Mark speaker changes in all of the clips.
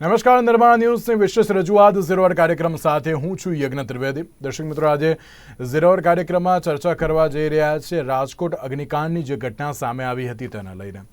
Speaker 1: નમસ્કાર, નિર્માણ ન્યૂઝની વિશેષ રજૂઆત ઝીરોવર કાર્યક્રમ સાથે હું છું યજ્ઞ ત્રિવેદી. દર્શક મિત્રો, આજે ઝીરોવર કાર્યક્રમમાં ચર્ચા કરવા જઈ રહ્યા છે રાજકોટ અગ્નિકાંડની જે ઘટના સામે આવી હતી તેને લઈને.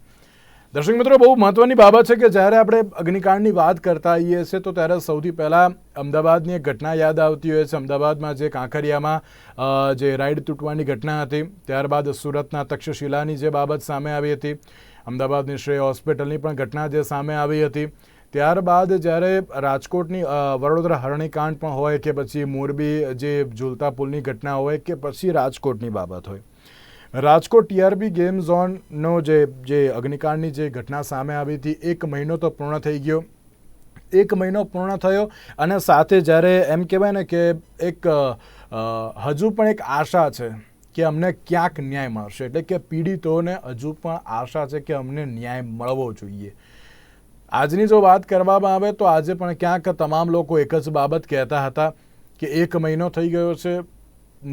Speaker 1: દર્શક મિત્રો, બહુ મહત્વની બાબત છે કે જ્યારે આપણે અગ્નિકાંડની વાત કરતા આવીએ છીએ, તો ત્યારે સૌથી પહેલાં અમદાવાદની એક ઘટના યાદ આવતી હોય છે. અમદાવાદમાં જે કાંકરિયામાં જે રાઈડ તૂટવાની ઘટના હતી, ત્યારબાદ સુરતના તક્ષશિલાની જે બાબત સામે આવી હતી, અમદાવાદની શ્રેય હોસ્પિટલની પણ ઘટના જે સામે આવી હતી ત્યારબાદ જ્યારે રાજકોટની વડોદરા હરણીકાંડ પણ હોય કે પછી મોરબી જે ઝૂલતા પુલની ઘટના હોય કે પછી રાજકોટની બાબત હોય. રાજકોટ ટીઆરબી ગેમ ઝોનનો જે જે અગ્નિકાંડની જે ઘટના સામે આવી હતી, એક મહિનો તો પૂર્ણ થઈ ગયો. એક મહિનો પૂર્ણ થયો અને સાથે જ્યારે એમ કહેવાય ને કે એક હજુ પણ એક આશા છે કે અમને ક્યાંક ન્યાય મળશે. એટલે કે પીડિતોને હજુ પણ આશા છે કે અમને ન્યાય મળવો જોઈએ. આજની જો વાત કરવામાં આવે તો આજે પણ ક્યાંક તમામ લોકો એક જ બાબત કહેતા હતા કે એક મહિનો થઈ ગયો છે,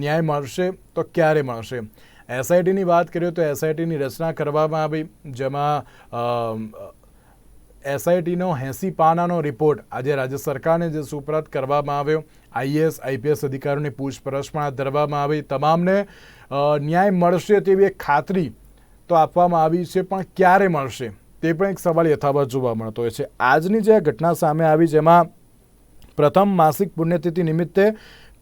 Speaker 1: ન્યાય મળશે તો ક્યારે મળશે? એસઆઈટીની વાત કરીએ તો એસઆઈટીની રચના કરવામાં આવી, જેમાં એસઆઈટીનો એંસી પાનાનો રિપોર્ટ આજે રાજ્ય સરકારને જે સુપરત કરવામાં આવ્યો, આઈએએસ, આઈપીએસ અધિકારીઓની પૂછપરછ પણ હાથ ધરવામાં આવી. તમામને ન્યાય મળશે તેવી એક ખાતરી તો આપવામાં આવી છે, પણ ક્યારે મળશે? તે પણ એક સવાલ યથાવત જોવા મળતો હોય છે. આજની જે ઘટના સામે આવી જેમાં પ્રથમ માસિક પુણ્યતિથિ નિમિત્તે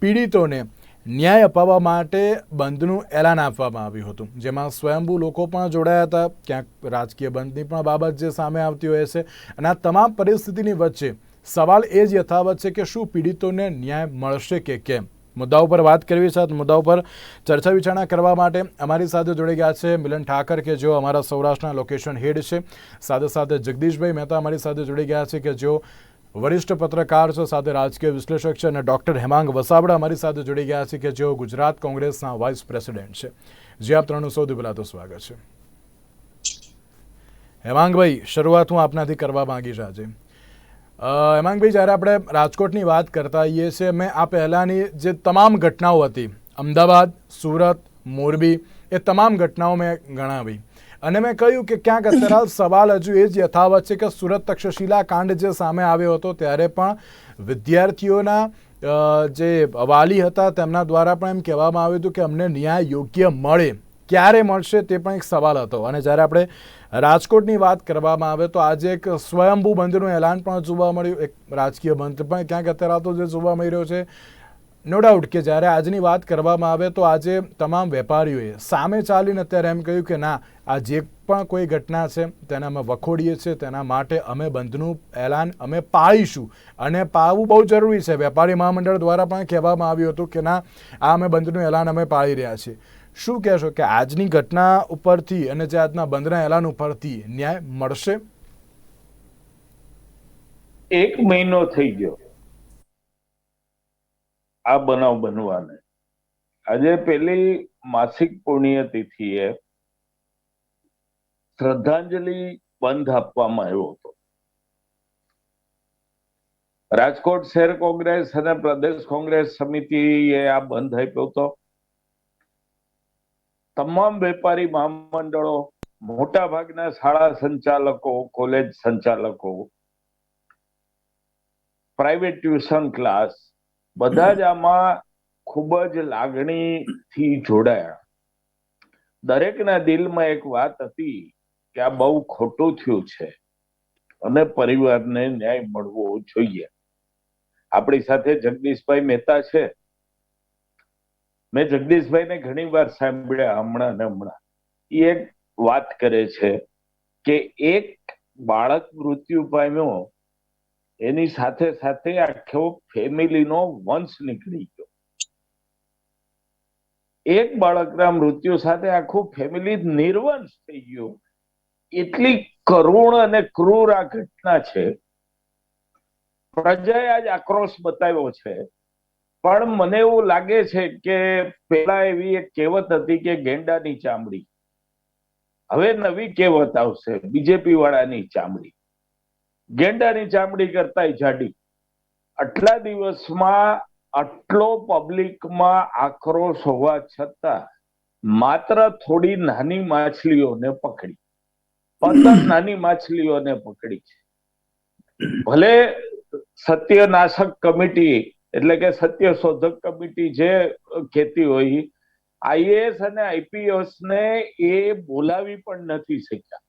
Speaker 1: પીડિતોને ન્યાય અપાવવા માટે બંધનું એલાન આપવામાં આવ્યું હતું. જેમાં સ્વયંભૂ લોકો પણ જોડાયા હતા. ક્યાંક રાજકીય બંધની પણ બાબત જે સામે આવતી હોય છે. અને આ તમામ પરિસ્થિતિની વચ્ચે સવાલ એ જ યથાવત છે કે શું પીડિતોને ન્યાય મળશે કે કેમ? મુદ્દા ઉપર વાત કરવી સાથે મુદ્દાઓ મુદ્દા ઉપર ચર્ચા વિચારણા કરવા માટે અમારી સાથે જોડી ગયા છે મિલન ઠાકર, કે જેઓ અમારા સૌરાષ્ટ્રના લોકેશન હેડ છે. સાથે સાથે જગદીશભાઈ મહેતા અમારી સાથે જોડી ગયા છે, કે જેઓ વરિષ્ઠ પત્રકાર છે, સાથે રાજકીય વિશ્લેષક છે અને ડૉક્ટર હેમાંગ વસાવડા અમારી સાથે જોડી ગયા છે, કે જેઓ ગુજરાત કોંગ્રેસના વાઇસ પ્રેસિડેન્ટ છે. જે આપ ત્રણનું સૌથી પહેલાં તો સ્વાગત છે. હેમાંગભાઈ, શરૂઆત હું આપનાથી કરવા માગીશ આજે. હેમાંગભાઈ જ્યારે આપણે રાજકોટની વાત કરતા હોઈએ છીએ, મેં આ પહેલાંની જે તમામ ઘટનાઓ હતી, અમદાવાદ, સુરત, મોરબી, એ તમામ ઘટનાઓ મેં ગણાવી. અને મેં કહ્યું કે ક્યાંક અત્યારે સવાલ હજુ એ જ યથાવત છે કે સુરત તક્ષશિલા કાંડ જે સામે આવ્યો હતો, ત્યારે પણ વિદ્યાર્થીઓના જે વાલી હતા, તેમના દ્વારા પણ એમ કહેવામાં આવ્યું હતું કે અમને ન્યાય યોગ્ય મળે. ક્યારે મળશે તે પણ એક સવાલ હતો. અને જ્યારે આપણે રાજકોટની વાત કરવામાં આવે તો આજે એક સ્વયંભૂ બંધનું એલાન પણ જોવા મળ્યું. એક રાજકીય બંધ પણ ક્યાંક અત્યારે તો જે જોવા મળી રહ્યો છે. નો ડાઉટ કે જ્યારે આજની વાત કરવામાં આવે તો આજે તમામ વેપારીઓએ સામે ચાલીને અત્યારે એમ કહ્યું કે ના, આ જે પણ કોઈ ઘટના છે, તેને અમે વખોડીએ છીએ, તેના માટે અમે બંધનું એલાન અમે પાળીશું. અને પાળવું બહુ જરૂરી છે. વેપારી મહામંડળ દ્વારા પણ કહેવામાં આવ્યું હતું કે ના, આ અમે બંધનું એલાન અમે પાળી રહ્યા છીએ. શું કહેશો કે આજની ઘટના ઉપરથી અને જે આજના બંધના એલાન ઉપરથી ન્યાય મળશે?
Speaker 2: એક મહિનો થઈ ગયો. આ બનાવ બનવાને. આજે પેલી માસિક પુણ્ય તિથિએ શ્રદ્ધાંજલિ બંધ આપવામાં આવ્યો હતો. રાજકોટ શહેર કોંગ્રેસ અને પ્રદેશ કોંગ્રેસ સમિતિએ આ બંધ આપ્યો હતો. તમામ વેપારી મહામંડળો મોટા ભાગના શાળા સંચાલકો, કોલેજ સંચાલકો પ્રાઇવેટ ટ્યુશન ક્લાસ બધા જ આમાં ખૂબ જ લાગણીથી જોડાયા. દરેકના દિલમાં એક વાત હતી કે આ બહુ ખોટું થયું છે અને પરિવારને ન્યાય મળવો જોઈએ. આપણી સાથે જગદીશભાઈ મહેતા છે. મેં જગદીશભાઈને ઘણી વાર સાંભળ્યા હમણાં ને હમણાં. એ વાત કરે છે કે એક બાળક મૃત્યુ પામ્યો, એની સાથે સાથે આખો ફેમિલીનો વંશ નીકળી ગયો. એક બાળકના મૃત્યુ સાથે આખું ફેમિલી નિર્વંશ થઈ ગયું. એટલી કરુણ અને ક્રૂર આ ઘટના છે. પ્રજાએ આજ આક્રોશ બતાવ્યો છે પણ મને એવું લાગે છે કે પેલા એવી એક કહેવત હતી કે ગેંડાની ચામડી. હવે નવી કહેવત આવશે, બીજેપી વાળાની ચામડી. ગેંડાની ચામડી કરતા જાડી. આટલા દિવસમાં આટલો પબ્લિકમાં આક્રોશ હોવા છતાં માત્ર થોડી નાની માછલીઓને પકડી. પંદર નાની માછલીઓને પકડી છે. ભલે સત્યનાશક કમિટી એટલે કે સત્ય શોધક કમિટી જે કહેતી હોય આઈએએસ અને આઈપીએસ ને એ બોલાવી પણ નથી શક્યા.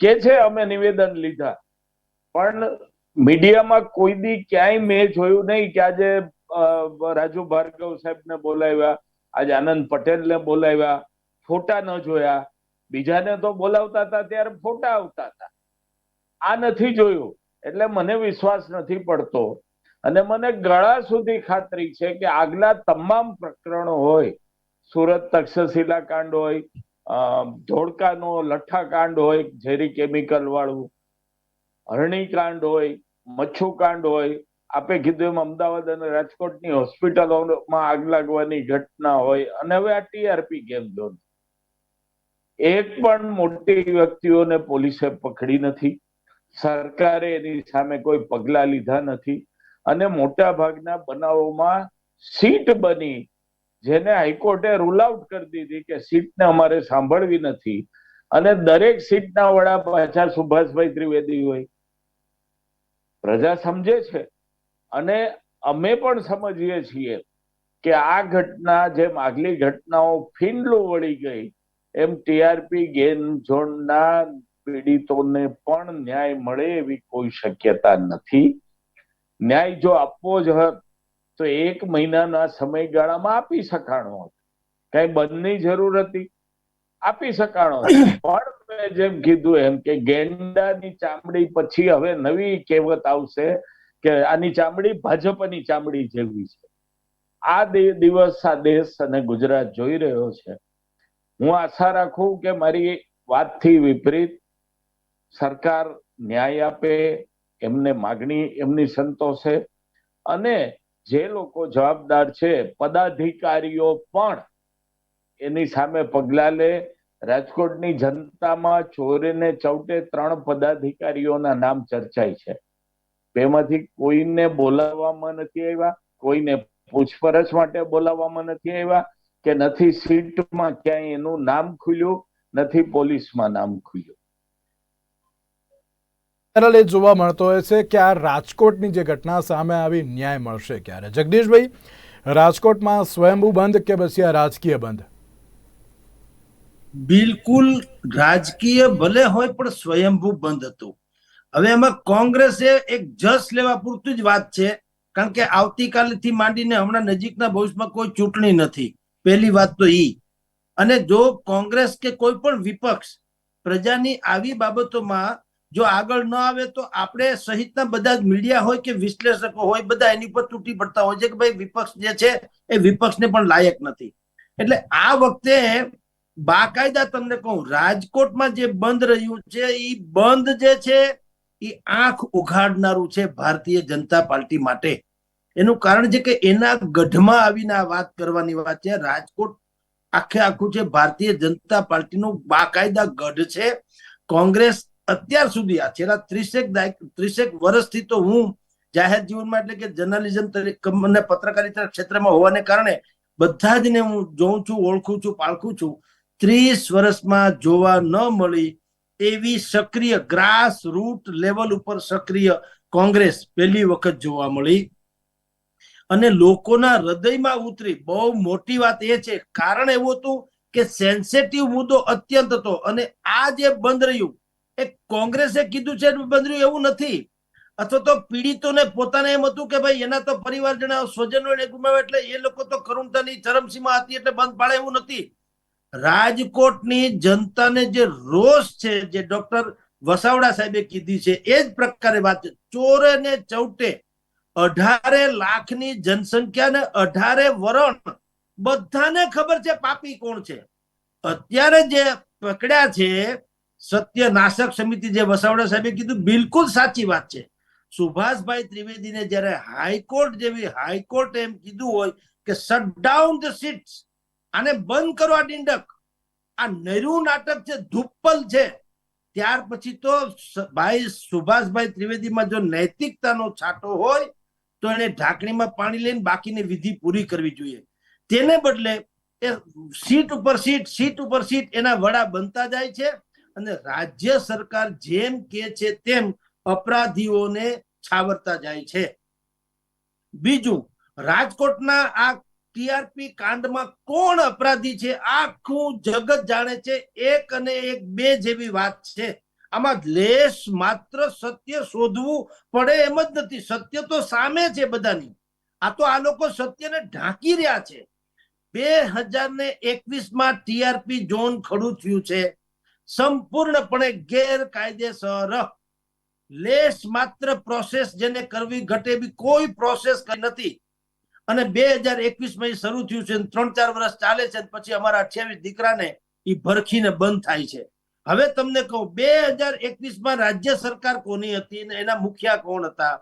Speaker 2: કે છે અમે નિવેદન લીધા, પણ મીડિયામાં કોઈ દી ક્યાંય મેં જોયું નહીં કે આજે રાજુ ભાર્ગવ સાહેબને બોલાવ્યા, આજે આનંદ પટેલને બોલાવ્યા, ફોટા ન જોયા. બીજાને તો બોલાવતા હતા, ત્યારે ફોટા આવતા હતા. આ નથી જોયું. એટલે મને વિશ્વાસ નથી પડતો. અને મને ગળા સુધી ખાતરી છે કે આગલા તમામ પ્રકરણો હોય, સુરત તક્ષશિલા કાંડ હોય ધોળકાનો લઠ્ઠા કાંડ હોય, ઝેરી કેમિકલ વાળું, હરણી કાંડ હોય, મચ્છુ કાંડ હોય, આપે કીધું એમ અમદાવાદ અને રાજકોટની હોસ્પિટલોમાં આગ લાગવાની ઘટના હોય, અને હવે આ ટીઆરપી ગેમ ઝોન એક પણ મોટી વ્યક્તિઓને પોલીસે પકડી નથી, સરકારે એની સામે કોઈ પગલા લીધા નથી અને મોટા ભાગના બનાવોમાં સીટ બની, જેને હાઈકોર્ટે રૂલ આઉટ કરી દીધી કે સીટને અમારે સાંભળવી નથી. અને દરેક સીટના વડા પાછા સુભાષભાઈ ત્રિવેદી હોય. પ્રજા સમજે છે. અને અમે પણ સમજીએ છીએ કે આ ઘટના જેમ આગલી ઘટનાઓ ફીંડલું વળી ગઈ, એમ ટીઆરપી ગેમ ઝોનના પીડિતોને પણ ન્યાય મળે એવી કોઈ શક્યતા નથી. ન્યાય જો આપવો જ હોત તો એક મહિનાના સમયગાળામાં આપી શકાણો હોત. કઈ બંધની જરૂર હતી? આપી શકાણો પણ મેં જેમ કીધું એમ કે ગેંડાની ચામડી પછી હવે નવી કહેવત આવશે કે આની ચામડી ભાજપની ચામડી જેવી છે. આ દિવસ આ દેશ અને ગુજરાત જોઈ રહ્યો છે. હું આશા રાખું કે મારી વાતથી વિપરીત સરકાર ન્યાય આપે એમને માગણી, એમની સંતોષે અને જે લોકો જવાબદાર છે, પદાધિકારીઓ પણ એની સામે પગલા લે. રાજકોટની જનતામાં ચોરીને ચૌટે ત્રણ પદાધિકારીઓના નામ ચર્ચાય છે. બેમાંથી કોઈને બોલાવવામાં નથી આવ્યા, કોઈને પૂછપરછ માટે બોલાવવામાં નથી આવ્યા, કે નથી સીટમાં ક્યાંય એનું નામ ખુલ્યું, નથી પોલીસમાં નામ ખુલ્યું.
Speaker 1: પહેલા એ જોવા મળતો હોય છે કે આ રાજકોટની જે ઘટના સામે આવી ન્યાય મળશે ક્યારે? જગદીશભાઈ, રાજકોટમાં સ્વયંભૂ બંધ કે પછી આ રાજકીય બંધ?
Speaker 3: બિલકુલ રાજકીય ભલે હોય પણ સ્વયંભૂ બંધ હતું. હવે એમાં કોંગ્રેસે એક જસ લેવા પૂરતું જ વાત છે, કારણ કે આવતીકાલથી માંડીને હમણાં નજીકના ભવિષ્યમાં કોઈ ચૂંટણી નથી. પહેલી વાત તો ઈ. અને જો કોંગ્રેસ કે કોઈ પણ વિપક્ષ પ્રજાની આવી બાબતોમાં જો આગળ ન આવે તો આપણે સહિતના બધા મીડિયા હોય કે વિશ્લેષકો હોય, બધા એની ઉપર તૂટી પડતા હોય છે કે ભાઈ વિપક્ષ જે છે એ વિપક્ષને પણ લાયક નથી. એટલે આ વખતે બાકાયદા તમને કહું, રાજકોટમાં જે બંધ રહ્યું છે એ બંધ જે છે એ આંખ ઉઘાડનારું છે ભારતીય જનતા પાર્ટી માટે. એનું કારણ છે કે એના ગઢમાં આવીને આ વાત કરવાની વાત છે. રાજકોટ આખે આખું છે ભારતીય જનતા પાર્ટીનું બાકાયદા ગઢ છે. કોંગ્રેસ અત્યાર સુધી આ છેલ્લા ત્રીસેક ત્રીસેક વર્ષથી તો હું જાહેર જીવનમાં એટલે કે જર્નલિઝમ તરીકે પત્રકારિતા ક્ષેત્રમાં હોવાને કારણે બધા જ ને હું જોઉં છું, ઓળખું છું, પાળખું છું, ત્રીસ વર્ષમાં જોવા ન મળી એવી સક્રિય ગ્રાસ રૂટ લેવલ ઉપર સક્રિય કોંગ્રેસ પહેલી વખત જોવા મળી. અને લોકોના હૃદયમાં ઉતરી, બહુ મોટી વાત એ છે, કારણ એવું હતું કે સેન્સેટિવ મુદ્દો અત્યંત હતો અને આ જે બંધ રહ્યું એ કોંગ્રેસે કીધું છે બંધર્યું એવું નથી. અથવા તો પીડિતોને પોતાને એમ હતું કે ભાઈ એના તો પરિવારજનો સ્વજનો એને ગુમાવે એટલે એ લોકો તો કરુણતાની ચરમસીમા હતી એટલે બંધ પાડે એવું નથી. રાજકોટની જનતાને જે રોષ છે જે ડોક્ટર વસાવડા સાહેબે કીધી છે એ જ પ્રકારે વાત છે. ચોરે ને ચૌટે અઢારે લાખની જનસંખ્યા ને અઢારે વરણ બધાને ખબર છે પાપી કોણ છે. અત્યારે જે પકડ્યા છે સત્ય નાશક સમિતિ જે વસાવડા સાહેબે કીધું, બિલકુલ સાચી વાત છે. સુભાષભાઈ ત્રિવેદીને જ્યારે હાઈકોર્ટ જેવી હાઈકોર્ટ એમ કીધું હોય કે શટ ડાઉન ધ સીટ્સ આને બંધ કરો આ ડિંડક. આ નૈરું નાટક છે, ધુપ્પલ છે. ત્યાર પછી તો ભાઈ સુભાષભાઈ ત્રિવેદીમાં જો નૈતિકતાનો છાંટો હોય, તો એને ઢાંકણીમાં પાણી લઈને બાકીની વિધિ પૂરી કરવી જોઈએ. તેને બદલે એ સીટ ઉપર સીટ સીટ ઉપર સીટ એના વડા બનતા જાય છે. અને રાજ્ય સરકાર જેમ કે છે તેમ અપરાધીઓને છાવરતા જાય છે. બીજું, રાજકોટના આ ટીઆરપી કાંડમાં કોણ અપરાધી છે? આખું જગત જાણે છે, એક અને એક બે જેવી વાત છે. આમાં લેશ માત્ર સત્ય શોધવું પડે એમ જ નથી. સત્ય તો સામે છે બધાની. આ તો આ લોકો સત્યને ઢાંકી રહ્યા છે. બે હજાર ને એકવીસમાં ટીઆરપી ઝોન ખડું થયું છે. સંપૂર્ણપણે ગેરકાયદેસર. લેસ માત્ર પ્રોસેસ જેને કરવી ઘટે બી કોઈ પ્રોસેસ નથી. અને બે હજાર એકવીસમાં શરૂ થયું છે ત્રણ ચાર વર્ષ ચાલે છે પછી અમારા અઠ્યાવીસ દીકરાને એ ભરખીને બંધ થાય છે. હવે તમને કહું, બે હજાર એકવીસમાં રાજ્ય સરકાર કોની હતી અને એના મુખ્યા કોણ હતા?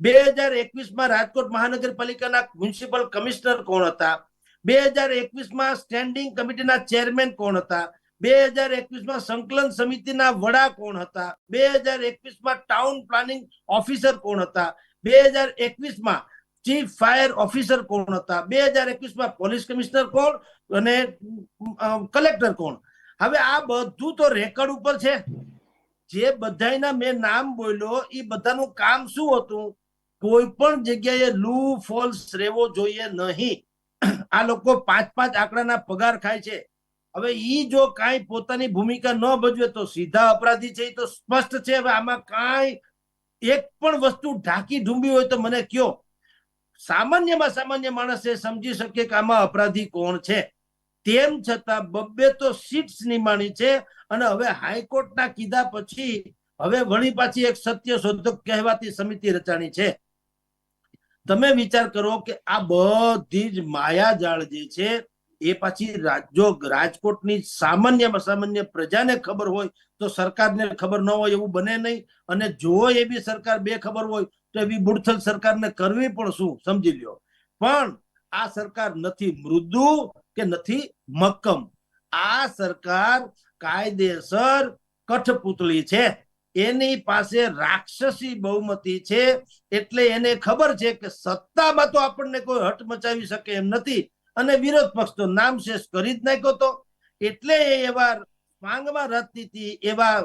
Speaker 3: બે હજાર એકવીસમાં રાજકોટ મહાનગરપાલિકાના મ્યુનિસિપલ કમિશનર કોણ હતા? બે હજાર એકવીસમાં સ્ટેન્ડિંગ કમિટીના ચેરમેન કોણ હતા? બે હજાર એકવીસમાં સંકલન સમિતિના વડા કોણ હતા? બે હજાર એકવીસમાં ટાઉન પ્લાનિંગ ઓફિસર કોણ હતા? બે હજાર એકવીસમાં ચીફ ફાયર ઓફિસર કોણ હતા? બે હજાર એકવીસમાં પોલીસ કમિશનર કોણ અને કલેક્ટર કોણ? હવે આ બધું તો રેકર્ડ ઉપર છે. જે બધાના મેં નામ બોલ્યો એ બધાનું કામ શું હતું? કોઈ પણ જગ્યાએ લૂ, ફોલ્સ રહેવો જોઈએ નહીં. આ લોકો પાંચ પાંચ આંકડાના પગાર ખાય છે. હવે ઈ જો કાંઈ પોતાની ભૂમિકા ન ભજવે તો સીધા અપરાધી છે તો સ્પષ્ટ છે. હવે આમાં કાંઈ એક પણ વસ્તુ ઢાંકી ઢૂંબી હોય તો મને કયો. સામાન્યમાં સામાન્ય માણસે સમજી શકે કે આમાં અપરાધી કોણ છે. તેમ છતાં બબ્બે તો સીટ્સ નિમાણી છે અને હવે હાઈકોર્ટના કીધા પછી હવે વળી પાછી એક સત્ય શોધક કહેવાતી સમિતિ રચાણી છે. તમે વિચાર કરો કે આ બધી જ માયાજાળ જે છે એ પાછી જો રાજકોટની સામાન્યમાં સામાન્ય પ્રજાને ખબર હોય તો સરકારને ખબર ન હોય એવું બને નહીં. અને જો એવી સરકાર બે ખબર હોય તો એવી બુડથલ સરકારને કરવી પણ શું? સમજી લ્યો. પણ આ સરકાર નથી મૃદુ કે નથી મક્કમ. આ સરકાર કાયદેસર કઠપુતળી છે. એની પાસે રાક્ષસી બહુમતી છે. એટલે એને ખબર છે કે સત્તામાં તો આપણને કોઈ હટ મચાવી શકે એમ નથી. અને વિરોધ પક્ષ તો નામ શેષ કરી જ નાખ્યો તો. એટલે એ એવા માંગમાં રચતી હતી, એવા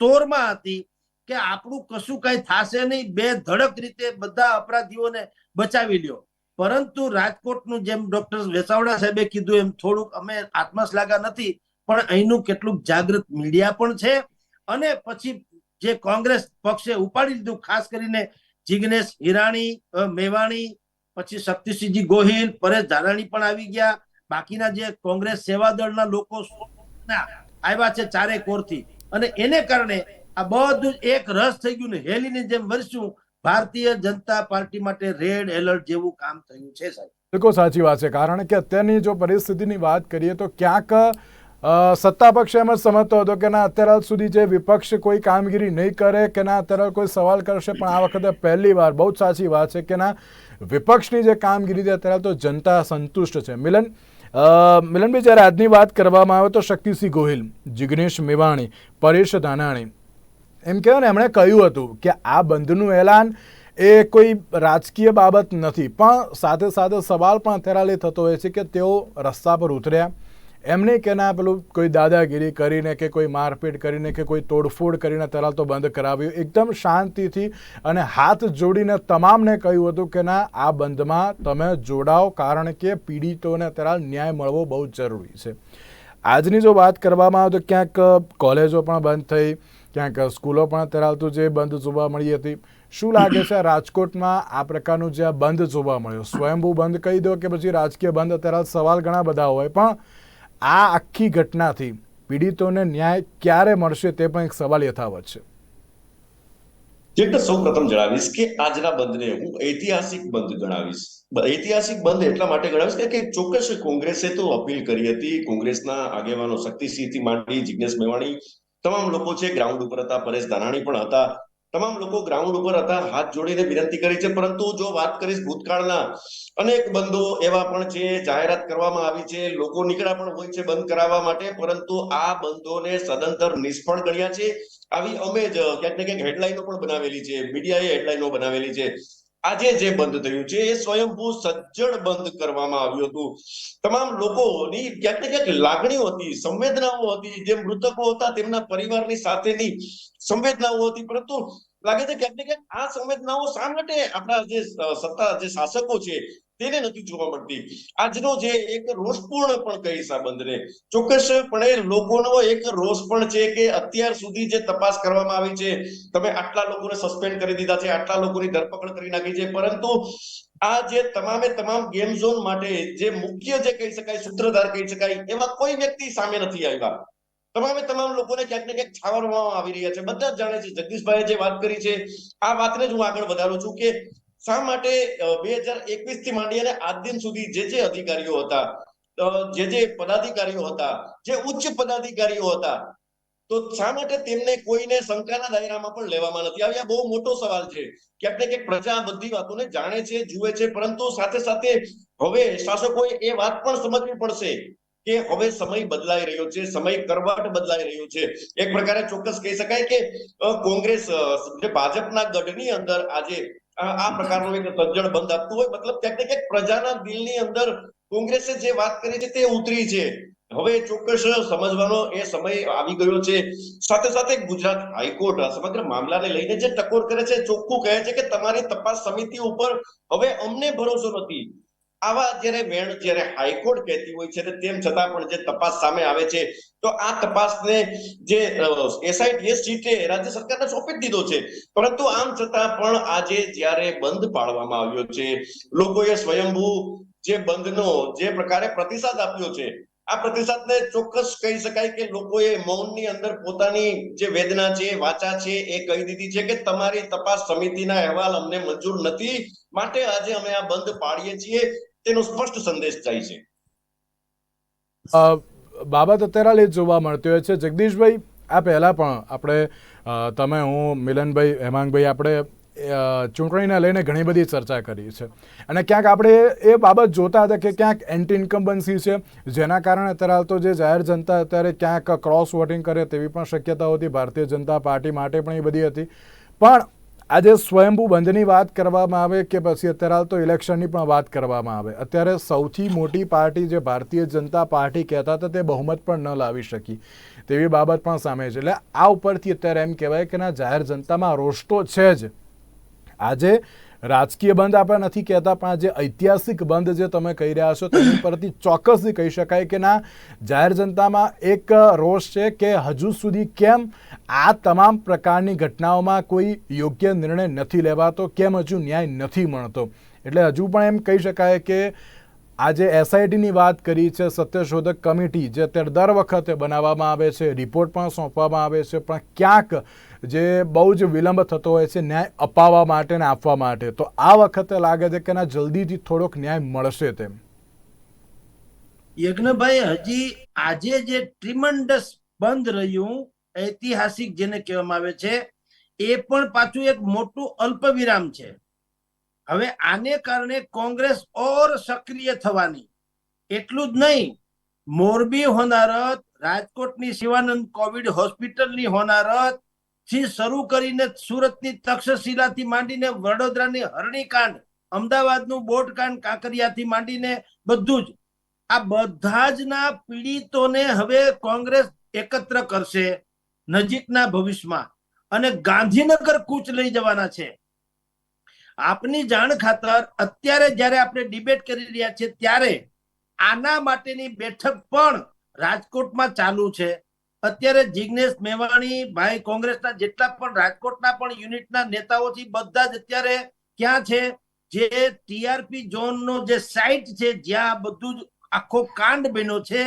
Speaker 3: તોરમાં હતી કે આપણું કશું કઈ થશે નહીં. બે ધડક રીતે બધા અપરાધીઓને બચાવી લ્યો. પરંતુ રાજકોટનું જેમ ડોક્ટર વેસાવડા સાહેબે કીધું એમ, થોડુંક અમે આત્મશ્લાઘા નથી, પણ અહીંનું કેટલુંક જાગૃત મીડિયા પણ છે. અને પછી જે કોંગ્રેસ પક્ષે ઉપાડી લીધું, ખાસ કરીને જિગ્નેશ હિરાણી મેવાણી પછી શક્તિસિંહજી ગોહિલ, પરેશ ધારાણી પણ આવી ગયા. બાકીના જે કોંગ્રેસ સેવા દળના લોકો આવ્યા છે ચારે કોરથી. અને એને કારણે આ બધું એક રસ થઈ ગયું ને હેલીની જેમ વરસ્યું. ભારતીય જનતા પાર્ટી માટે રેડ એલર્ટ જેવું કામ થયું છે સાહેબ.
Speaker 1: બિલકુલ સાચી વાત છે. કારણ કે અત્યારની જો પરિસ્થિતિની વાત કરીએ તો ક્યાંક સત્તા પક્ષ એમ જ સમજતો હતો કે ના, અત્યારે સુધી જે વિપક્ષ કોઈ કામગીરી નહીં કરે, કે ના, અત્યારે કોઈ સવાલ કરશે, પણ આ વખતે પહેલી વાર. બહુ જ સાચી વાત છે કે ના વિપક્ષની જે કામગીરી છે અત્યારે તો જનતા સંતુષ્ટ છે. મિલન મિલનભાઈ, જ્યારે આજની વાત કરવામાં આવે તો શક્તિસિંહ ગોહિલ, જિગ્નેશ મેવાણી, પરેશ ધાનાણી, એમ કહેવાય ને, એમણે કહ્યું હતું કે આ બંધનું એલાન એ કોઈ રાજકીય બાબત નથી. પણ સાથે સાથે સવાલ પણ અત્યારે થતો હોય છે કે તેઓ રસ્તા પર ઉતર્યા. એમને કે ના પેલું કોઈ દાદાગીરી કરીને કે કોઈ મારપીટ કરીને કે કોઈ તોડફોડ કરીને તરાલ તો બંધ કરાવ્યું. એકદમ શાંતિથી અને હાથ જોડીને તમામને કહ્યું હતું કે ના, આ બંધમાં તમે જોડાઓ કારણ કે પીડિતોને તરાલ ન્યાય મળવો બહુ જરૂરી છે. આજની જો વાત કરવામાં આવે તો ક્યાંક કોલેજો પણ બંધ થઈ, ક્યાંક સ્કૂલો પણ તરાલતું જે બંધ જોવા મળી હતી. શું લાગે છે રાજકોટમાં આ પ્રકારનું જે બંધ જોવા મળ્યું? સ્વયંભૂ બંધ કહી દો કે પછી રાજકીય બંધ? અત્યારે સવાલ ઘણા બધા હોય, પણ આ આખી ઘટનાથી પીડિતોને ન્યાય ક્યારે મળશે તે પણ એક સવાલ યથાવત છે.
Speaker 4: જેટલે સૌ પ્રથમ જણાવીશ કે આજના બંધને હું ઐતિહાસિક બંધ ગણાવીશ. ઐતિહાસિક બંધ એટલા માટે ગણાવીશ કે ચોક્કસ કોંગ્રેસે તો અપીલ કરી હતી, કોંગ્રેસના આગેવાનો શક્તિસિંહથી માંડી જિજ્ઞેશ મેવાણી, તમામ લોકો છે, ગ્રાઉન્ડ ઉપર હતા, પરેશ ધાનાણી પણ હતા તમામ લોકો ગ્રાઉન્ડ ઉપર હતા, હાથ જોડીને વિનંતી કરી છે, પરંતુ જો વાત કરીશ ભૂતકાળના, અનેક બંધો એવા પણ છે, જાહેરાત કરવામાં આવી છે, લોકો નીકળ્યા પણ હોય છે બંધ કરાવવા માટે, પરંતુ આ બંધોને સદંતર નિષ્ફળ ગણ્યા છે. આવી અમે જ ક્યાંક ને ક્યાંક હેડલાઈનો પણ બનાવેલી છે, મીડિયાએ હેડલાઈનો બનાવેલી છે. આજે જે બંધ થયું છે, એ સ્વયંભૂ સજ્જડ બંધ કરવામાં આવ્યું હતું. તમામ લોકોની ક્યાંક ને ક્યાંક લાગણીઓ હતી, સંવેદનાઓ હતી. જે મૃતકો હતા, તેમના પરિવારની સાથેની સંવેદનાઓ હતી. પરંતુ લાગે છે ક્યાંક ને આ સંવેદનાઓ શા માટે આપણા જે સત્તા જે શાસકો છે, તેને નથી જોવા મળતી. આજનો જે એક રોષપૂર્ણ પણ કહી સાબંધને ચોક્કસપણે લોકોનો એક રોષ પણ છે કે અત્યાર સુધી જે તપાસ કરવામાં આવી છે, તમે આટલા લોકોને સસ્પેન્ડ કરી દીધા છે, આટલા લોકોની ધરપકડ કરી નાખી છે, પરંતુ આ જે તમામે તમામ ગેમ ઝોન માટે જે મુખ્ય જે કહી શકાય, સૂત્રધાર કહી શકાય, એવા કોઈ વ્યક્તિ સામે નથી આવ્યા. તમામે તમામ લોકોને ક્યાંક ને ક્યાંક છાવરવામાં આવી રહ્યા છે. બધા જ જાણે છે, જગદીશભાઈએ જે વાત કરી છે, આ વાતને જ હું આગળ વધારું છું કે શા માટે બે હજાર એકવીસથી માંડી અને આજ દિન સુધી જે જે અધિકારીઓ હતા જે જે પદાધિકારીઓ હતા, જે ઉચ્ચ પદાધિકારીઓ હતા, તો શા માટે તેમને કોઈને શંકાના દાયરામાં પણ લેવામાં નથી આવ્યા? બહુ મોટો સવાલ છે. ક્યાંક ને કે પ્રજા બધી વાતોને જાણે છે, જુએ છે, પરંતુ સાથે સાથે હવે શાસકોએ એ વાત પણ સમજવી પડશે કે હવે સમય બદલાઈ રહ્યો છે, સમય કરવાટ બદલાઈ રહ્યો છે. એક પ્રકારે ચોક્કસ કહી શકાય કે કોંગ્રેસ ભાજપના ગઢની અંદર આજે આ પ્રકારનું એક સજ્જડ બંધ આપતું હોય, મતલબ ક્યાંક ને ક્યાંક પ્રજાના દિલની અંદર કોંગ્રેસે જે વાત કરી છે તે ઉતરી છે. હવે ચોક્કસ સમજવાનો એ સમય આવી ગયો છે. સાથે સાથે ગુજરાત હાઈકોર્ટ સમગ્ર મામલાને લઈને જે ટકોર કરે છે, ચોખ્ખું કહે છે કે તમારી તપાસ સમિતિ ઉપર હવે અમને ભરોસો નથી. આવા જ્યારે વેણ જ્યારે હાઈકોર્ટ કહેતી હોય છે તેમ છતાં પણ જે તપાસ સામે આવે છે, તો આ તપાસને જે એસઆઈટીએસ સીટે રાજ્ય સરકારને સોંપી દીધો છે. પરંતુ આમ છતાં પણ આજે જ્યારે બંધ પાડવામાં આવ્યો છે, લોકોએ સ્વયંભૂ જે બંધનો જે પ્રકારે પ્રતિસાદ આપ્યો છે, આ પ્રતિસાદને ચોક્કસ કહી શકાય કે લોકોએ મૌનની અંદર પોતાની જે વેદના છે, વાચા છે, એ કહી દીધી છે કે તમારી તપાસ સમિતિના અહેવાલ અમને મંજૂર નથી, માટે આજે અમે આ બંધ પાડીએ છીએ. તેનો સ્પષ્ટ સંદેશ જાય છે.
Speaker 1: બાબત અત્યારે જ જોવા મળતી હોય છે. જગદીશભાઈ, આ પહેલાં પણ આપણે તમે, હું, મિલનભાઈ, હેમાંગભાઈ આપણે ચૂંટણીને લઈને ઘણી બધી ચર્ચા કરી છે. અને ક્યાંક આપણે એ બાબત જોતા હતા કે ક્યાંક એન્ટી ઇન્કમ્બન્સી છે, જેના કારણે અત્યારે તો જે જાહેર જનતા અત્યારે ક્યાંક ક્રોસ વોટિંગ કરે તેવી પણ શક્યતા હતી. ભારતીય જનતા પાર્ટી માટે પણ એ બધી હતી. પણ આજે સ્વયંભૂ બંધની વાત કરવામાં આવે કે પછી અત્યારે હાલ તો ઇલેક્શનની પણ વાત કરવામાં આવે. અત્યારે સૌથી મોટી પાર્ટી જે ભારતીય જનતા પાર્ટી કહેતા હતા તે બહુમત પણ ન લાવી શકી. તેવી બાબત પણ સામે છે. એટલે આ ઉપરથી અત્યારે એમ કહેવાય કે ના જાહેર જનતામાં રોષ તો છે જ. આજે રાજકીય બંધ આપણે નથી કહેતા, પણ જે ઐતિહાસિક બંધ જે તમે કહી રહ્યા છો, તેની પરથી ચોક્કસથી કહી શકાય કે ના, જાહેર જનતામાં એક રોષ છે કે હજુ સુધી કેમ આ તમામ પ્રકારની ઘટનાઓમાં કોઈ યોગ્ય નિર્ણય નથી લેવાતો, કેમ હજુ ન્યાય નથી મળતો. એટલે હજુ પણ એમ કહી શકાય કે આજે એસઆઈટીની વાત કરી છે સત્યશોધક કમિટી, જે અત્યારે દર વખતે બનાવવામાં આવે છે. રિપોર્ટ પણ સોંપવામાં આવે છે, પણ ક્યાંક જે બહુ જ વિલંબ થતો હોય છે, ન્યાય અપાવવા માટે ને આપવા માટે. તો આ વખતે લાગે છે કે ના જલ્દીથી થોડોક ન્યાય મળશે તેમ.
Speaker 3: યજ્ઞભાઈ, હજી આજે જે ટ્રીમંડસ બંધ રહ્યું, ઐતિહાસિક જેને કહેવામાં આવે છે, એ પણ પાછું એક મોટું અલ્પ વિરામ છે. હવે આને કારણે કોંગ્રેસ ઓર સક્રિય થવાની. એટલું જ નહીં, મોરબી હોનારત, રાજકોટની શિવાનંદ કોવિડ હોસ્પિટલની હોનારતથી શરૂ કરીને સુરતની તક્ષશિલાથી માંડીને વડોદરાની હરણીકાંડ, અમદાવાદનું બોટકાંડ, કાંકરિયાથી માંડીને બધું જ. આ બધા જ ના પીડિતોને હવે કોંગ્રેસ એકત્ર કરશે નજીકના ભવિષ્યમાં. અને ગાંધીનગર કૂચ લઈ જવાના છે. આપની જાણ ખાતર અત્યારે જ્યારે આપણે ડિબેટ કરી રહ્યા છીએ, ત્યારે આના માટેની બેઠક પણ રાજકોટમાં ચાલુ છે. અત્યારે જિગ્નેશ મેવાણી ભાઈ કોંગ્રેસના જેટલા પણ રાજકોટના પણ યુનિટના નેતાઓ છે બધા જ અત્યારે ક્યાં છે? જે ટીઆરપી ઝોનનો જે સાઇટ છે, જ્યાં બધું જ આખો કાંડ બન્યો છે,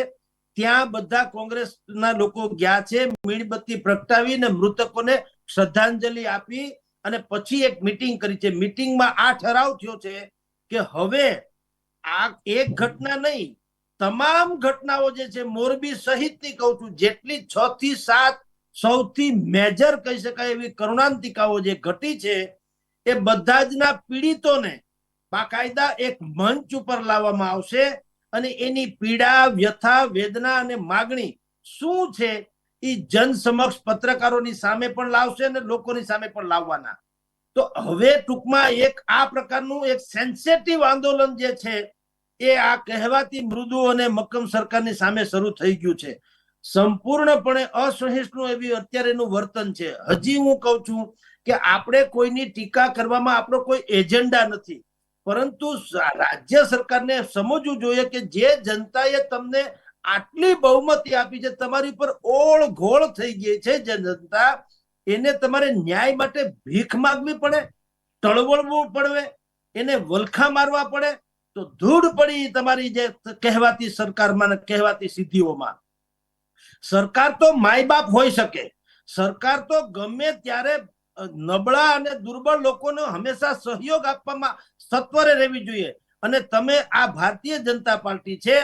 Speaker 3: ત્યાં બધા કોંગ્રેસના લોકો ગયા છે, મીણબત્તી પ્રગટાવીને મૃતકોને શ્રદ્ધાંજલિ આપી અને પછી એક મિટિંગ કરી છે. મિટિંગમાં આ ઠરાવ થયો છે કે હવે આ એક ઘટના નહીં, તમામ ઘટનાઓ જે છે મોરબી સહિતની કહું છું, જેટલી છ થી સાત સૌથી મેજર કહી શકાય એવી કરુણાંતિકાઓ જે ઘટી છે, એ બધા જ ના પીડિતોને બાકાયદા એક મંચ ઉપર લાવવામાં આવશે અને એની પીડા, વ્યથા, વેદના અને માગણી શું છે એ જન સમક્ષ પત્રકારોની સામે પણ લાવશે અને લોકોની સામે પણ લાવવાના. તો હવે ટૂંકમાં એક આ પ્રકારનું એક સેન્સેટિવ આંદોલન જે છે, એ આ કહેવાતી મૃદુ અને મક્કમ સરકારની સામે શરૂ થઈ ગયું છે. સંપૂર્ણપણે અસહિષ્ણુ એવી અત્યારે એનું વર્તન છે. હજી હું કહું છું કે આપણે કોઈની ટીકા કરવામાં આપણો કોઈ એજન્ડા નથી. પરંતુ રાજ્ય સરકારને સમજવું જોઈએ કે જે જનતાએ તમને આટલી બહુમતી આપી છે, તમારી પર ઓળ ઘોળ થઈ ગઈ છે, જનતા. એને તમારે ન્યાય માટે ભીખ માગવી પડે ટળવળવું પડે, એને વલખા મારવા પડે. તો ધૂળ પડી તમારી જે કહેવાતી સરકારમાં કહેવાતી સિદ્ધિઓમાં. સરકાર તો માય બાપ હોઈ શકે. સરકાર તો ગમે ત્યારે નબળા અને દુર્બળ લોકોને હંમેશા સહયોગ આપવામાં સત્વરે રહેવી જોઈએ. અને તમે આ ભારતીય જનતા પાર્ટી છે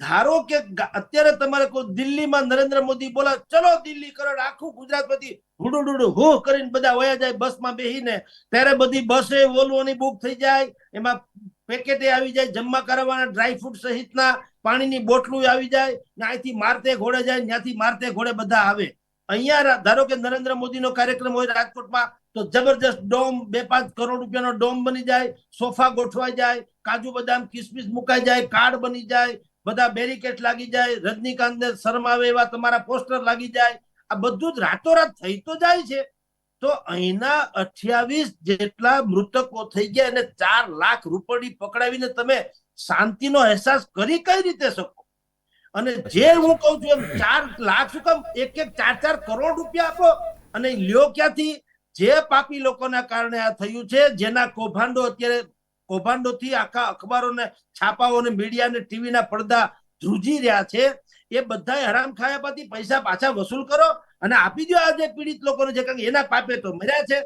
Speaker 3: ધારો કે અત્યારે તમારે કોઈ દિલ્હીમાં નરેન્દ્ર મોદી બોલા, ચલો દિલ્હી કરો આખું ગુજરાત પછી હુડું ડુડું હું કરીને બધા વયા જાય, બસમાં બેસીને ત્યારે બધી બસે, વોલ્વોની બુક થઈ જાય, એમાં પેકેટે આવી જાય, જમવા કરવાના, ડ્રાય ફ્રૂટ સહિતના પાણીની બોટલું આવી જાય અહીંથી મારતે ઘોડે જાય, ત્યાંથી મારતે ઘોડે બધા આવે. અહીંયા ધારો કે નરેન્દ્ર મોદીનો કાર્યક્રમ હોય રાજકોટમાં, તો જબરજસ્ત ડોમ, બે પાંચ કરોડ રૂપિયાનો ડોમ બની જાય, સોફા ગોઠવાઈ જાય, કાજુ બદામ, કિસમિસ મુકાઈ જાય, કાર્ડ બની જાય બધા બેરિકેટ લાગી જાય, રજનીકાંત ને શરમાવે એવા તમારા પોસ્ટર લાગી જાય. આ બધું જ રાતોરાત થઈ તો જાય છે. તો અહીંના અઠ્યાવીસ જેટલા મૃતકો થઈ ગયા અને ચાર લાખ રૂપડી પકડાવીને તમે શાંતિનો અહેસાસ કરી કઈ રીતે શકો? અને જે હું કહું છું એમ, ચાર લાખ શું કામ? એક એક ચાર ચાર કરોડ રૂપિયા આપો. અને લ્યો ક્યાંથી? જે પાપી લોકોના કારણે આ થયું છે, જેના કૌભાંડો અત્યારે કૌભાંડોથી આખા અખબારોને છાપાઓને મીડિયાને ટીવીના પડદા ધ્રુજી રહ્યા છે. એ બધા હરામ ખાયા પછી પૈસા પાછા વસૂલ કરો અને આપી દો આજે પીડિત લોકોને જે કારણ એના પાપે તો મર્યા છે.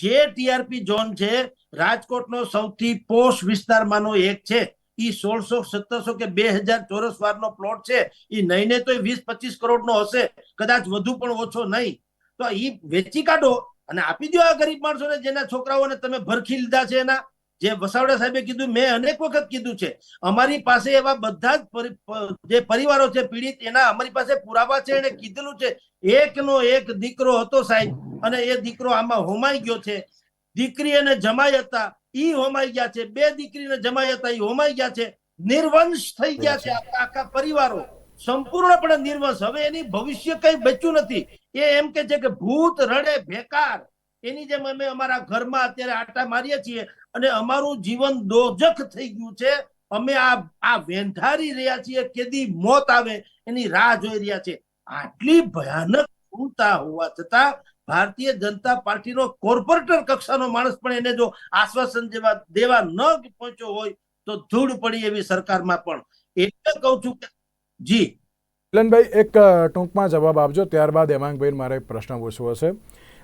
Speaker 3: જે ટીઆરપી ઝોન છે, રાજકોટનો સૌથી પોશ વિસ્તારમાંનો એક છે. ઈ સોળસો સત્તરસો કે બે હજાર ચોરસ વારનો પ્લોટ છે. ઈ નહીં તો વીસ પચીસ કરોડનો હશે. કદાચ વધુ પણ ઓછો નહીં. તો ઈ વેચી કાઢો. અને આપી દો આ ગરીબ માણસોને જેના છોકરાઓને તમે ભરખી લીધા છે એના. જે વસાવડા સાહેબે કીધું મેં અનેક વખત કીધું છે. અમારી પાસે એવા બધા જ જે પરિવારો છે પીડિત એના અમારી પાસે પુરાવા છે એને કીધેલું છે. એકનો એક દીકરો હતો સાહેબ અને એ દીકરો આમાં હોમાઈ ગયો છે. દીકરી અને જમાઈ હતા ઈ હોમાઈ ગયા છે. બે દીકરીને જમાઈ હતા ઈ હોમાઈ ગયા છે. નિર્વંશ થઈ ગયા છે આખા આખા પરિવારો. સંપૂર્ણપણે નિર્વંશ. હવે એની ભવિષ્ય કઈ બચ્યું નથી. એ એમ કે છે કે ભૂત રડે બેકાર. એની જેમ અમે અમારા ઘરમાં અત્યારે આટા મારીએ છીએ અને અમારું જીવન દોજખ થઈ ગયું છે. અમે આ આ વેંધારી રહ્યા છીએ, કેદી મોત આવે એની રાહ જોઈ રહ્યા છે. આટલી ભયાનક ક્રૂરતા હોવા છતાં ભારતીય જનતા પાર્ટીનો કોર્પોરેટર કક્ષાનો માણસ પણ એને જો આશ્વાસન જેવા દેવા ન પહોંચ્યો હોય તો ધૂળ પડી એવી સરકારમાં પણ. એટલે કહું છું કે જી
Speaker 1: મિલનભાઈ, એક ટૂંકમાં જવાબ આપજો, ત્યારબાદ હેમાંગભાઈ મારે પ્રશ્ન પૂછવો છે.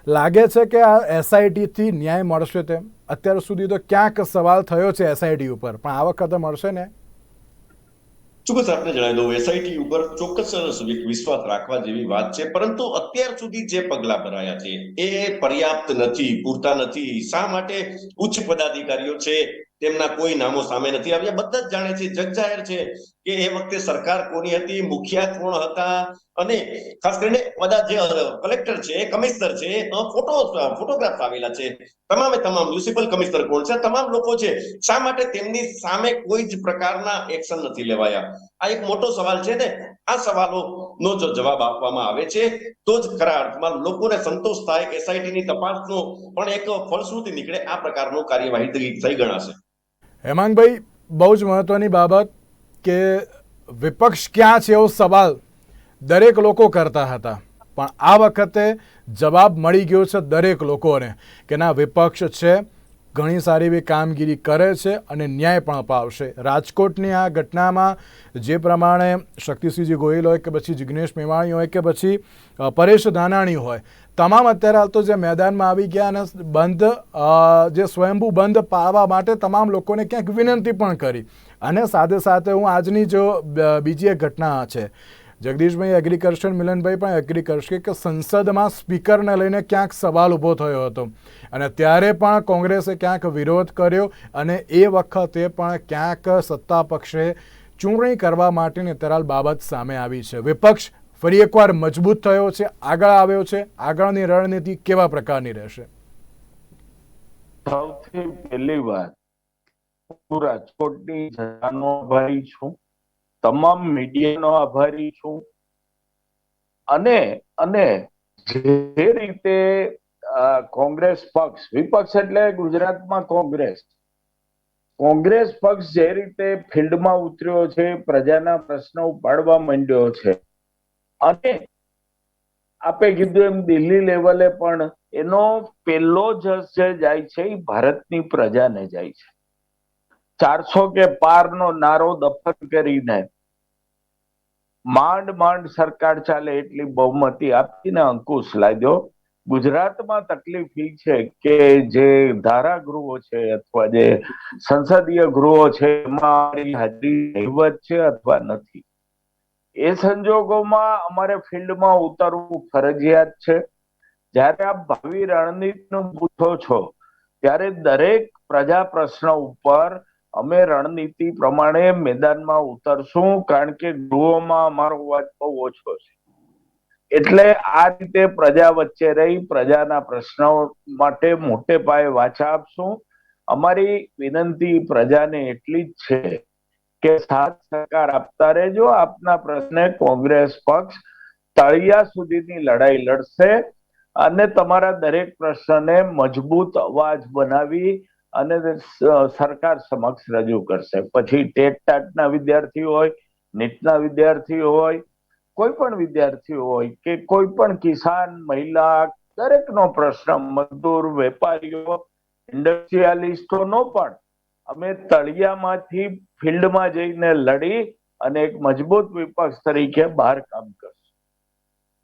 Speaker 1: લાગે છે કે આ એસઆઈટીથી ન્યાય મળશે તેમ? અત્યાર સુધી તો ક્યાંક સવાલ થયો છે એસઆઈટી ઉપર, પણ આ વખતે મળશે ને?
Speaker 4: ચોક્કસ આપને જણાવી દઉં એસઆઈટી ઉપર ચોક્કસ વિશ્વાસ રાખવા જેવી વાત છે, પરંતુ અત્યાર સુધી જે પગલા ભરાયા છે, એ પર્યાપ્ત નથી, પૂરતા નથી. શા માટે ઉચ્ચ પદાધિકારીઓ છે તેમના કોઈ નામો સામે નથી આવ્યા. બધા જ જાણે છે જગજાહેર છે કે એ વખતે સરકાર કોની હતી, મુખિયા કોણ હતા? અને ખાસ કરીને બધા જે કલેક્ટર છે કમિશનર છે ફોટો ફોટોગ્રાફ આવેલા છે. તમામે તમામ મ્યુનિસિપલ કમિશનર કોણ છે? તમામ લોકો છે. શા માટે તેમની સામે કોઈ જ પ્રકારના એક્શન નથી લેવાયા? આ એક મોટો સવાલ છે ને. આ સવાલોનો જો જવાબ આપવામાં આવે છે. તો જ ખરા અર્થમાં લોકોને સંતોષ થાય કે SIT ની તપાસનો પણ એક ફળશ્રુતિ નીકળે, આ પ્રકારનું કાર્યવાહી થઈ ગણાશે.
Speaker 1: હેમાંગભાઈ, બહુ જ મહત્વની બાબત કે વિપક્ષ ક્યાં છે એવો સવાલ દરેક લોકો કરતા હતા. પણ આ વખતે જવાબ મળી ગયો છે દરેક લોકોને કે ના, વિપક્ષ છે ઘણી સારી એવી કામગીરી કરે છે અને ન્યાય પણ અપાવશે. રાજકોટની આ ઘટનામાં જે પ્રમાણે શક્તિસિંહજી ગોહિલ હોય કે પછી જિગ્નેશ મેવાણી હોય કે પછી પરેશ ધાનાણી હોય, તમામ અત્યારે હાલ તો જે મેદાનમાં આવી ગયા અને બંધ જે સ્વયંભૂ બંધ પાળવા માટે તમામ લોકોને ક્યાંક વિનંતી પણ કરી. અને સાથે સાથે હું આજની જો બીજી એક ઘટના છે. જગદીશભાઈ એગ્રીકલ્ચર મિલનભાઈ પણ એગ્રી કરશે કે સંસદમાં સ્પીકરને લઈને ક્યાંક સવાલ ઊભો થયો હતો. અને ત્યારે પણ કોંગ્રેસે ક્યાંક વિરોધ કર્યો અને એ વખતે પણ ક્યાંક સત્તા પક્ષે ચૂંટણી કરવા માટેની તરાલ બાબત સામે આવી છે. વિપક્ષ ફરી એકવાર મજબૂત થયો છે. આગળ આવ્યો છે. આગળની રણનીતિ કેવા પ્રકારની રહેશે?
Speaker 2: સૌથી પહેલી વાત, હું રાજકોટની જનાનો ભાઈ છું. તમામ મીડિયાનો આભારી છું. અને અને જે રીતે કોંગ્રેસ પક્ષ, વિપક્ષ એટલે ગુજરાતમાં કોંગ્રેસ. કોંગ્રેસ પક્ષ જે રીતે ફિલ્ડમાં ઉતર્યો છે, પ્રજાના પ્રશ્નો ઉપાડવા માંડ્યો છે. અને આપે કીધું એમ દિલ્હી લેવલે પણ એનો પહેલો જસ જે જાય છે, એ ભારતની પ્રજાને જાય છે. ચારસો કે પારનો નારો દફન કરીને માંડ માંડ સરકાર ચાલે એટલી બહુમતી આપીને અંકુશ લાગ્યો ગુજરાતમાં તકલીફ એ છે કે જે ધારાગૃહો છે અથવા જે સંસદીય ગૃહો છે, એમાં હાજરી નહીવત છે અથવા નથી? એ સંજોગોમાં અમારે ફિલ્ડમાં ઉતરવું ફરજિયાત છે. જ્યારે આપ ભાવિ રણનીતિનું પૂછો છો, ત્યારે દરેક પ્રજા પ્રશ્ન ઉપર અમે રણનીતિ પ્રમાણે મેદાનમાં ઉતરશું કારણ કે ગૃહોમાં અમારો અવાજ બહુ ઓછો છે. એટલે આ રીતે પ્રજા વચ્ચે રહી પ્રજાના પ્રશ્નો માટે મોટે પાયે વાચા આપશું. અમારી વિનંતી પ્રજાને એટલી જ છે કે સાથ સહકાર આપતા રહેજો. આપના પ્રશ્ને કોંગ્રેસ પક્ષ તળિયા સુધીની લડાઈ લડશે અને તમારા દરેક પ્રશ્નને મજબૂત અવાજ બનાવી અને સરકાર સમક્ષ રજૂ કરશે. પછી ટેટ ટાટના વિદ્યાર્થીઓ હોય, નીટના વિદ્યાર્થીઓ હોય કોઈ પણ વિદ્યાર્થીઓ હોય કે કોઈ પણ કિસાન, મહિલા, દરેકનો પ્રશ્ન, મજદૂર, વેપારીઓ ઇન્ડસ્ટ્રીયાલિસ્ટોનો પણ અમે તળિયામાંથી ફિલ્ડમાં જઈને લડી અને એક મજબૂત વિપક્ષ તરીકે બહાર કામ કરશું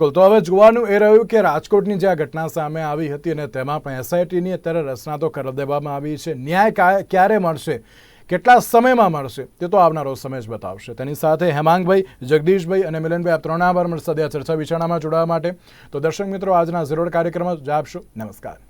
Speaker 1: બિલકુલ તો હવે જોવાનું એ રહ્યું કે રાજકોટની જે આ ઘટના સામે આવી હતી અને તેમાં પણ એસઆઈટીની અત્યારે રચના તો કરી દેવામાં આવી છે. ન્યાય ક્યારે મળશે? કેટલા સમયમાં મળશે? તે તો આવનારો સમય જ બતાવશે. તેની સાથે હેમાંગભાઈ, જગદીશભાઈ અને મિલનભાઈ આ ત્રણ વાર મળશે. ચર્ચા વિચારણામાં જોડાવા માટે. તો દર્શક મિત્રો, આજના ઝીરોડ કાર્યક્રમ જ આપશો. નમસ્કાર.